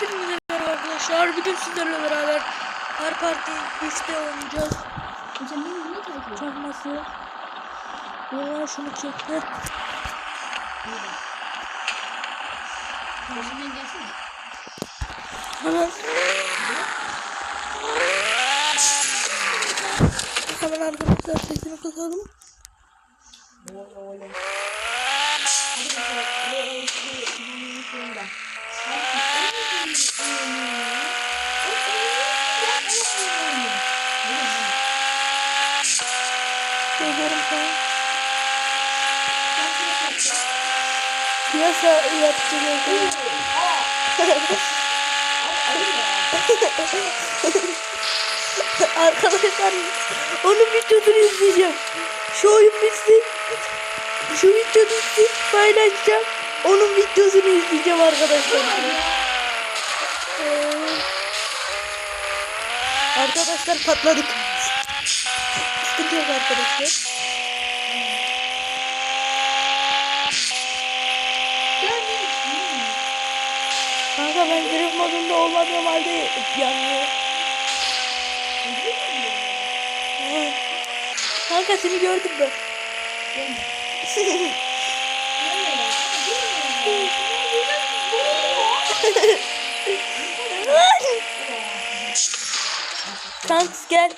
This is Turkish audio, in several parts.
Hepinize merhaba arkadaşlar. Bugün sizlerle beraber Kar Parti 3'te oynayacağız. Hocam beni niye takip ediyorsun? Çakması. Valla şunu çek. Heh. Peşimden gelsene. Hemen. Arkadaşlar sesini kısalım. Geliyorum sana. Piyasa yapacağız. Arkadaşlar onun videosunu izleyeceğim. Şu oyun bitsin. Şu video bitsin paylaşacağım. Onun videosunu izleyeceğim arkadaşlar. Arkadaşlar patladık. Sıkıntı yok arkadaşlar. Kanka ben drift modunda olmadığım halde yanmıyor. Hı. Kanka seni gördüm ben. Kanks gel.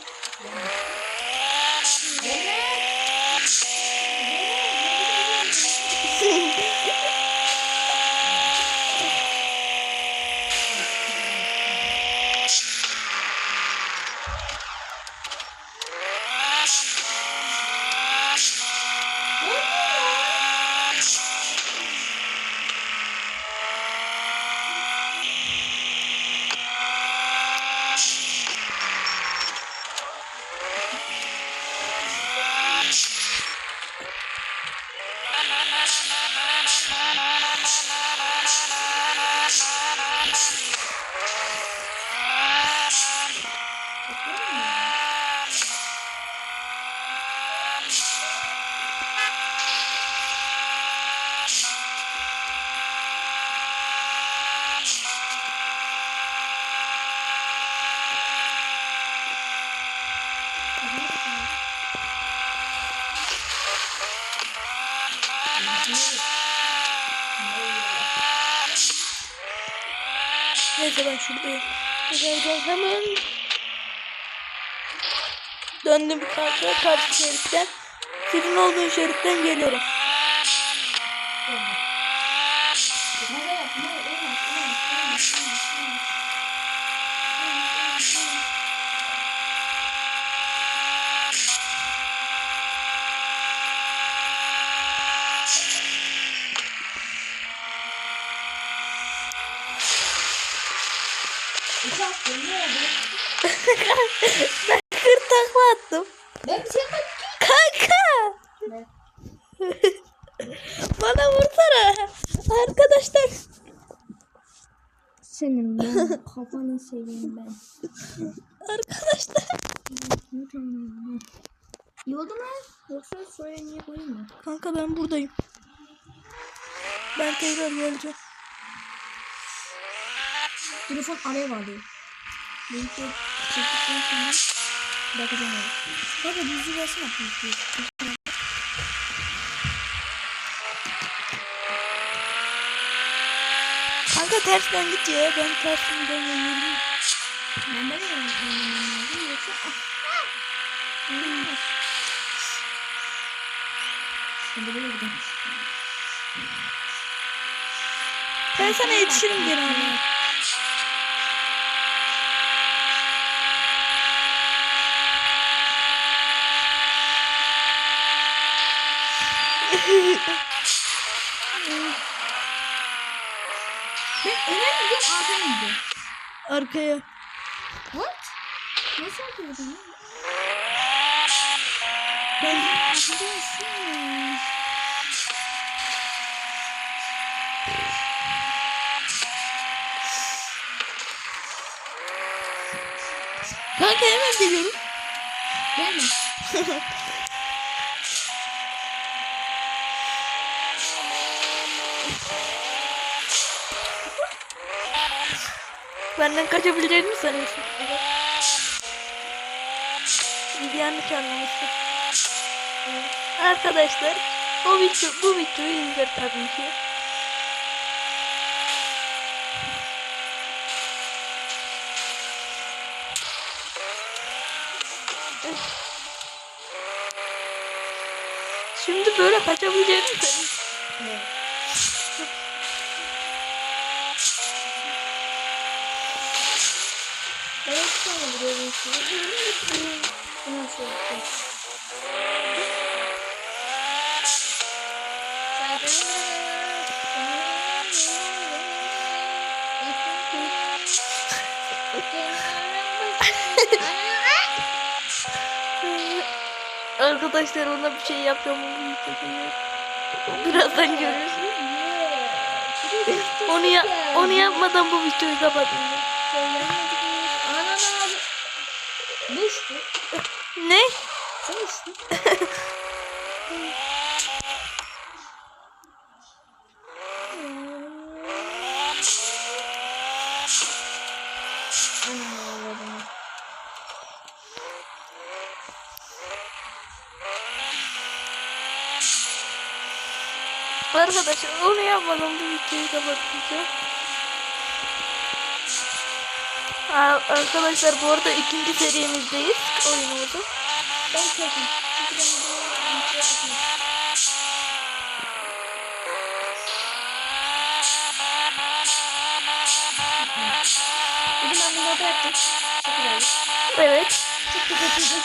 Neyse ben şuradayım. Giderken hemen döndüm kanka karşı şeritten. Senin olduğun şeritten gelirim. Ben kır takla attım. Ben bir şey yapmadım. Kanka. Ne? Bana vursana. Arkadaşlar. Senin ben kafanı seveyim ben. Arkadaşlar. İyi oldu mu? Yoksa soya niye koyayım mı? Kanka ben buradayım. Ben tekrar geleceğim. Telefon araya bağlıyor. Benimki çektikten sonra bakacağım. Baba düzü versene düzü. Kanka tersten git ya. Ben tersinden geliyorum. Ben de lazım yoksa... Ah! Ben de böyle gidelim. Ben sana yetişirim ama. Ben öne mi gidiyorum arkaya mı gidiyorum? Arkaya. What? Nasıl yapıyordun? Ben Arkadaşım. Kanka hemen geliyorum. Gelme. Benden kaçabileceğini mi sanıyorsun? Yanlış anlamışsın. Arkadaşlar o video, bu videoyu izler tabii ki. Şimdi böyle kaçabileceğini mi sanıyorsun? Evet. Ben hiç sonra buraya geçiyorum. Bu nasıl? Arkadaşlar ona bir şey yapacağım. Birazdan görürsün. Onu ya onu yapmadan bu videoyu kapatın. Ne? Arkadaşlar onu yapmadan bu videoyu kapatacağım. Arkadaşlar bu arada ikinci serimizdeyiz oyunumuzda. Ben atmadım. Bugün ben bunu orada yaptım. Çok güzeldi. Evet. Çok kötüydü.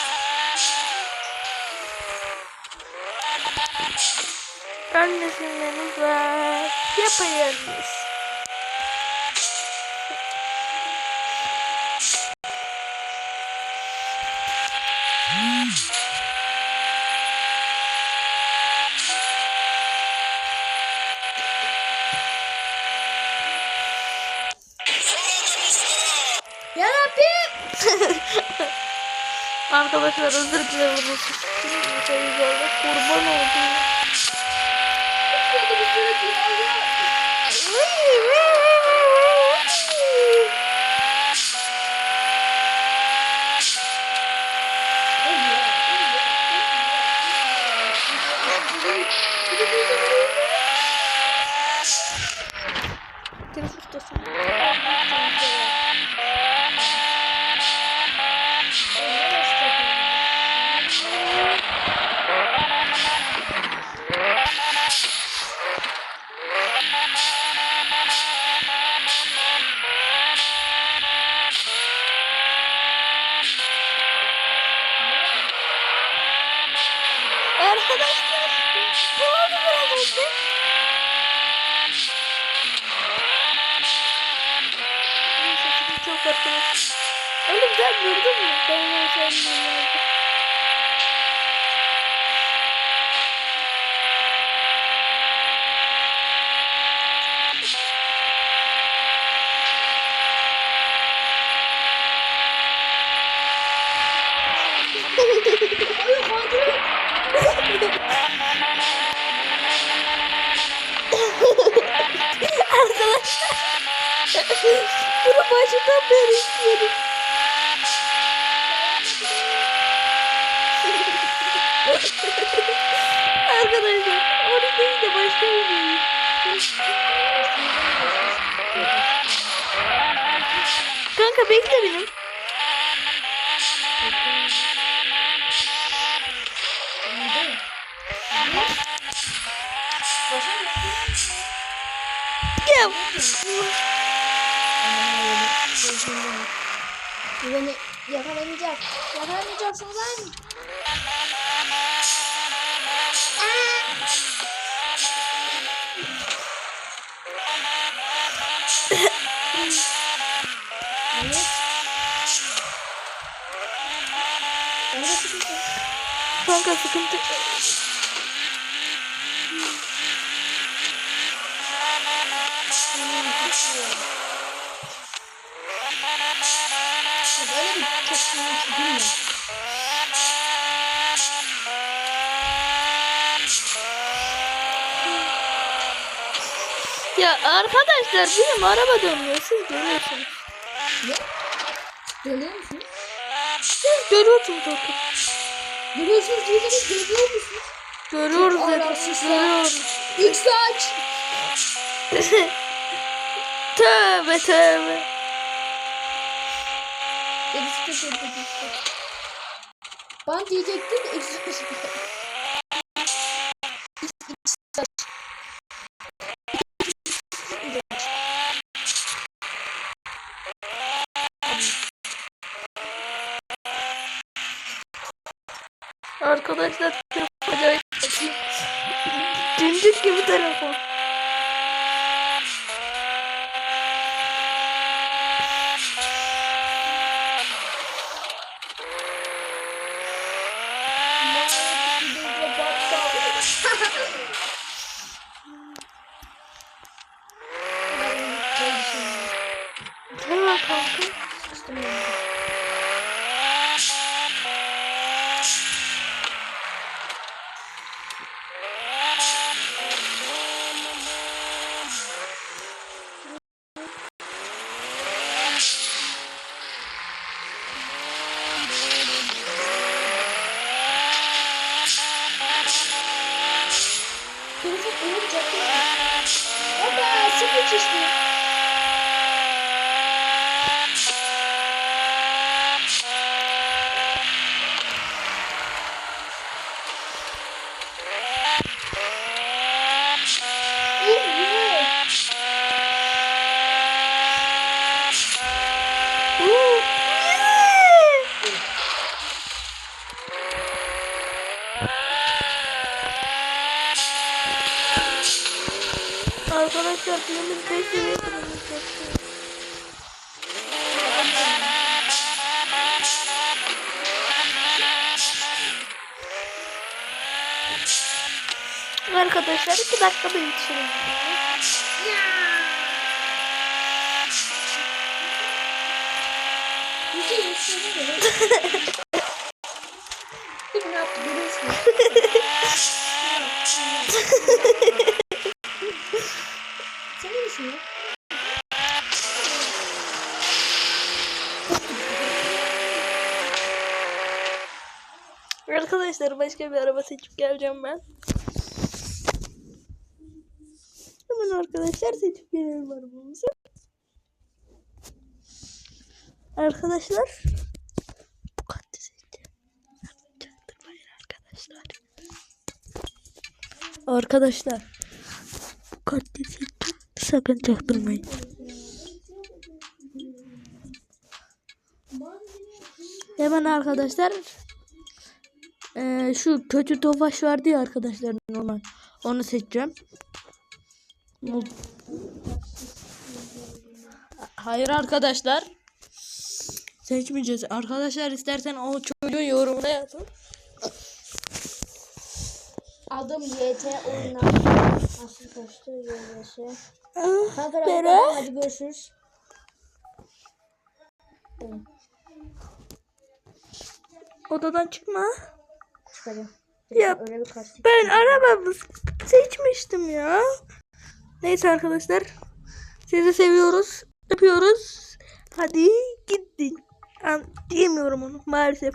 Annesinden uzak yapayalnız. Arkadaşlar özür dilerim. kurban oldum. Telefon ustasın. Arkadaş. Oğlum sen durdun mu? Ben sevmiyorum. Arkadaşlar. Bunu başından beri istiyorum. Arkadaşlar onu değil de başka bir şey. Kanka bekle benim. Ya. Bu beni yakalamayacak. Yakalamayacaksın lan. Evet. Kanka sıkıntı. Böyle bir çok sıkıntı değil mi? Ya arkadaşlar benim araba dönmüyor siz görüyorsunuz. Ne? Görüyor musunuz? Görüyorsunuz zaten. Görüyorsunuz diyorsanız görüyor musunuz? Görüyoruz ararsızlar. Görüyoruz. X aç. tövbe tövbe. De çok kötü. Ben diyecektim de X aç. Arkadaşlar telefon acayip. Cincik gibi telefon. Arkadaşlar filmimiz 5 seviye kırılmış. Arkadaşlar 2 dakikada yetişirim. Bir şey istemiyorum. Ne yaptı görüyorsun? Arkadaşlar başka bir araba seçip geleceğim ben. Hemen arkadaşlar seçip gelelim arabamızı. Arkadaşlar. Bu katlı seçeceğim. Çaktırmayın arkadaşlar. Arkadaşlar. Bu katlı seçeceğim. Sakın çaktırmayın. Hemen arkadaşlar ee, şu kötü tofaş vardı ya arkadaşlar normal. Onu seçeceğim. Hayır arkadaşlar. Seçmeyeceğiz. Arkadaşlar istersen o çocuğun yorumuna yazın. Adım YT oyunlar. Asıl Kanka Bere. hadi görüşürüz. Odadan çıkma. Çıkarıyorum. Ya ben arabamı seçmiştim ya. Neyse arkadaşlar. Sizi seviyoruz. Öpüyoruz. Hadi gittin. An diyemiyorum onu maalesef.